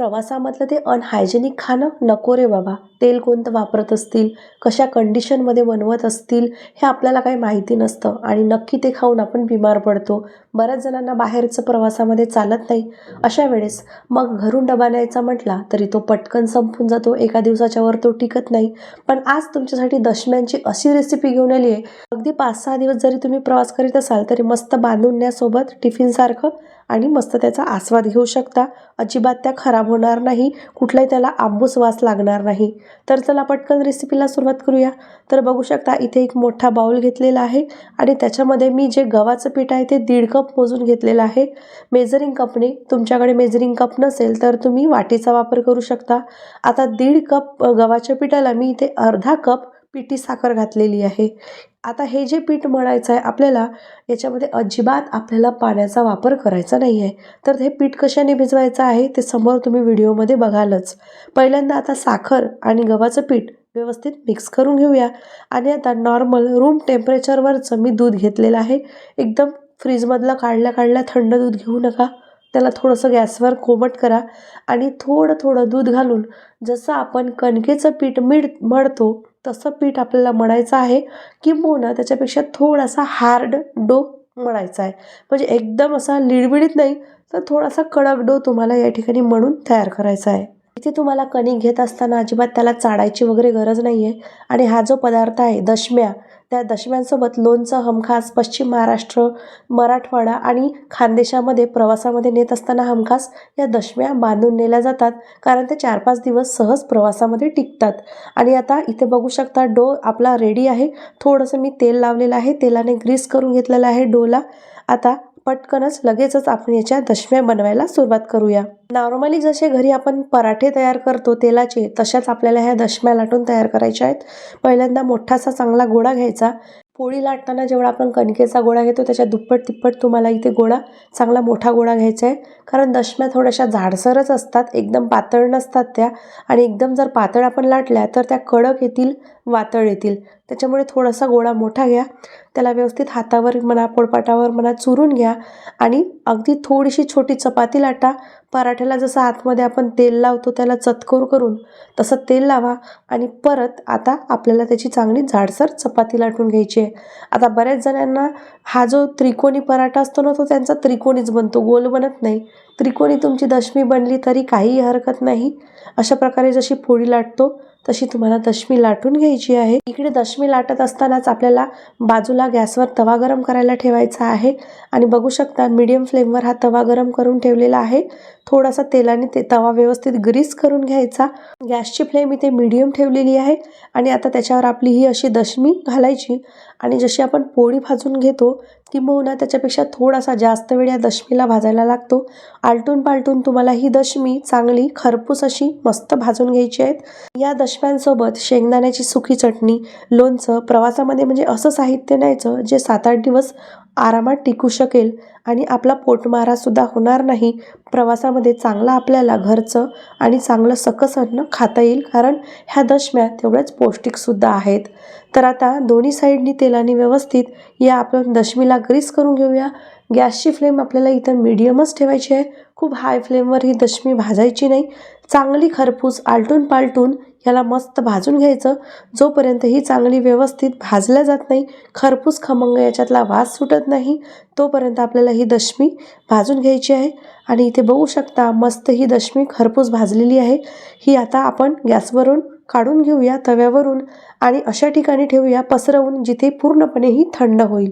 प्रवासामधलं ते अनहायजेनिक खाणं नको रे बाबा. तेल कोणतं वापरत असतील? कशा कंडिशनमध्ये बनवत असतील? हे आपल्याला काही माहिती नसतं आणि नक्की ते खाऊन आपण बिमार पडतो. बऱ्याच जणांना बाहेरचं प्रवासामध्ये चालत नाही. अशा वेळेस मग घरून डबा न्यायचा म्हटला तरी तो पटकन संपून जातो एका दिवसाच्या वर तो टिकत नाही. पण आज तुमच्यासाठी दशम्यांची अशी रेसिपी घेऊन आली आहे अगदी पाच सहा दिवस जरी तुम्ही प्रवास करीत असाल तरी मस्त बांधून न्यासोबत टिफिनसारखं आणि मस्त त्याचा आस्वाद घेऊ शकता. अजिबात त्या खराब होणार नाही. कुठलाही त्याला आंबूस वास लागणार नाही. तर चला पटकन रेसिपीला सुरुवात करूया. तर बघू शकता इथे एक मोठा बाऊल घेतलेला आहे आणि त्याच्यामध्ये मी जे गव्हाचं पीठ आहे ते दीड कप मोजून घेतलेलं आहे. मेजरिंग कपने तुमच्याकडे मेजरिंग कप नसेल तर तुम्ही वाटीचा वापर करू शकता. आता दीड कप गव्हाच्या पिठाला मी इथे अर्धा कप पिठी साखर घातलेली आहे. आता हे जे पीठ मळायचं आहे आपल्याला याच्यामध्ये अजिबात आपल्याला पाण्याचा वापर करायचा नाही आहे तर हे पीठ कशाने भिजवायचं आहे ते समोर तुम्ही व्हिडिओमध्ये बघालच. पहिल्यांदा आता साखर आणि गव्हाचं पीठ व्यवस्थित मिक्स करून घेऊया. आणि आता नॉर्मल रूम टेम्परेचरवरचं मी दूध घेतलेलं आहे. एकदम फ्रीजमधलं काढल्या काढल्या थंड दूध घेऊ नका. त्याला थोडंसं गॅसवर कोमट करा. आणि थोडं थोडं दूध घालून जसं आपण कणकेचं पीठ मिळ मळतो तसं पीठ आपल्याला मळायचं आहे किंबहुना त्याच्यापेक्षा थोडासा हार्ड डो मळायचा आहे. म्हणजे एकदम असा लिडबिडीत नाही तर थोडासा कडक डो तुम्हाला या ठिकाणी मळून तयार करायचा आहे. इथे तुम्हाला कणिक घेत असताना अजिबात त्याला चाडायची वगैरे गरज नाही आहे आणि हा जो पदार्थ आहे दशम्या त्या दशम्यांसोबत लोणचं हमखास पश्चिम महाराष्ट्र मराठवाडा आणि खानदेशामध्ये प्रवासामध्ये नेत असताना हमखास या दशम्या बांधून नेल्या जातात. कारण ते चार पाच दिवस सहज प्रवासामध्ये टिकतात. आणि आता इथे बघू शकता डो आपला रेडी आहे. थोडंसं मी तेल लावलेलं आहे. तेलाने ग्रीस करून घेतलेलं आहे डोला. आता पटकनच लगेचच आपण याच्या दशम्या बनवायला सुरुवात करूया. नॉर्मली जसे घरी आपण पराठे तयार करतो तेलाचे तशाच आपल्याला ह्या दशम्या लाटून तयार करायच्या आहेत. पहिल्यांदा मोठासा चांगला गोळा घ्यायचा. पोळी लाटताना जेवढा आपण कणकेचा गोळा घेतो त्याच्या दुप्पट तिप्पट तुम्हाला इथे गोळा चांगला मोठा गोळा घ्यायचा आहे. कारण दशम्या थोड्याशा झाडसरच असतात एकदम पातळ नसतात त्या. आणि एकदम जर पातळ आपण लाटल्या तर त्या कडक येतील वातळ येतील. त्याच्यामुळे थोडासा गोळा मोठा घ्या. त्याला व्यवस्थित हातावर म्हणा पोळपाटावर म्हणा चुरून घ्या आणि अगदी थोडीशी छोटी चपाती लाटा. पराठ्याला जसं आतमध्ये आपण तेल लावतो त्याला चतकोर करून तसं तेल लावा आणि परत आता आपल्याला त्याची चांगली जाडसर चपाती लाटून घ्यायची आहे. आता बऱ्याच जणांना हा जो त्रिकोणी पराठा असतो ना तो त्यांचा त्रिकोणीच बनतो गोल बनत नाही. त्रिकोणी तुमची दशमी बनली तरी काहीही हरकत नाही. अशा प्रकारे जशी पोळी लाटतो तशी तुम्हाला दशमी लाटून घ्यायची आहे. इकडे दशमी लाटत असतानाच आपल्याला बाजूला गॅसवर तवा गरम करायला ठेवायचा आहे. आणि बघू शकता मीडियम फ्लेमवर हा तवा गरम करून ठेवलेला आहे. थोडासा तेलाने ते तवा व्यवस्थित ग्रीस करून घ्यायचा. गॅसची फ्लेम इथे मीडियम ठेवलेली आहे. आणि आता त्याच्यावर आपली ही अशी दशमी घालायची. आणि जशी आपण पोळी भाजून घेतो किंबहुना त्याच्यापेक्षा थोडासा जास्त वेळ या दशमीला भाजायला लागतो. आलटून पालटून तुम्हाला ही दशमी चांगली खरपूस अशी मस्त भाजून घ्यायची आहेत. या दशम्यांसोबत शेंगदाण्याची सुकी चटणी लोणचं प्रवासामध्ये म्हणजे असं साहित्य न्यायचं जे सात आठ दिवस आरामात टिकू शकेल आणि आपला पोटमारासुद्धा होणार नाही. प्रवासामध्ये चांगला आपल्याला घरचं आणि चांगलं सकस अन्न खाता येईल कारण ह्या दशम्या तेवढ्याच पौष्टिकसुद्धा आहेत. तर आता दोन्ही साईडनी तेलाने व्यवस्थित या आपण दशमीला ग्रीस करून घेऊया. गॅसची फ्लेम आपल्याला इथं मीडियमच ठेवायची आहे. खूप हाय फ्लेमवर ही दशमी भाजायची नाही. चांगली खरपूस आलटून पालटून ह्याला मस्त भाजून घ्यायचं. जोपर्यंत ही चांगली व्यवस्थित भाजल्या जात नाही खरपूस खमंग याच्यातला वास सुटत नाही तोपर्यंत आपल्याला ही दशमी भाजून घ्यायची आहे. आणि इथे बघू शकता मस्त ही दशमी खरपूस भाजलेली आहे. ही आता आपण गॅसवरून काढून घेऊया तव्यावरून आणि अशा ठिकाणी ठेवूया पसरवून जिथे पूर्णपणे ही थंड होईल.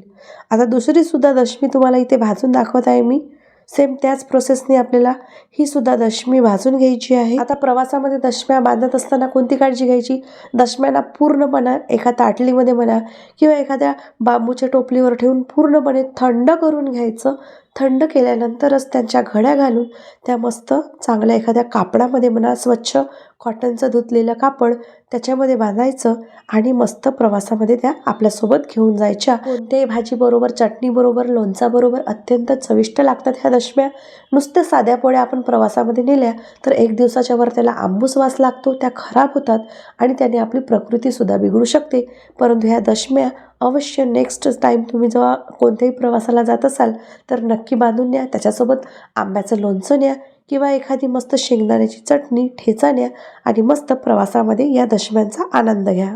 आता दुसरीसुद्धा दशमी तुम्हाला इथे भाजून दाखवत आहे मी. सेम त्याच प्रोसेसने आपल्याला ही सुद्धा दशमी भाजून घ्यायची आहे. आता प्रवासामध्ये दशम्या बांधत असताना कोणती काळजी घ्यायची? दशम्याला पूर्णपणे एका ताटलीमध्ये म्हणा किंवा एखाद्या बांबूच्या टोपलीवर ठेवून पूर्णपणे थंड करून घ्यायचं. थंड केल्यानंतरच त्यांच्या घड्या घालून त्या मस्त चांगल्या एखाद्या कापडामध्ये म्हणा स्वच्छ कॉटनचं धुतलेलं कापड त्याच्यामध्ये बांधायचं आणि मस्त प्रवासामध्ये त्या आपल्यासोबत घेऊन जायच्या. कोणत्याही भाजीबरोबर चटणीबरोबर लोणचाबरोबर अत्यंत चविष्ट लागतात ह्या दशम्या. नुसत्या साध्या पोळ्या आपण प्रवासामध्ये नेल्या तर एक दिवसाच्या वर त्याला आंबूस वास लागतो त्या खराब होतात आणि त्याने आपली प्रकृतीसुद्धा बिघडू शकते. परंतु ह्या दशम्या अवश्य नेक्स्ट टाईम तुम्ही जेव्हा कोणत्याही प्रवासाला जात असाल तर नक्की बांधून न्या. त्याच्यासोबत आंब्याचं लोणचं न्या किंवा एखादी मस्त शेंगदाण्याची चटणी ठेचा न्या आणि मस्त प्रवासामध्ये या दशम्यांचा आनंद घ्या.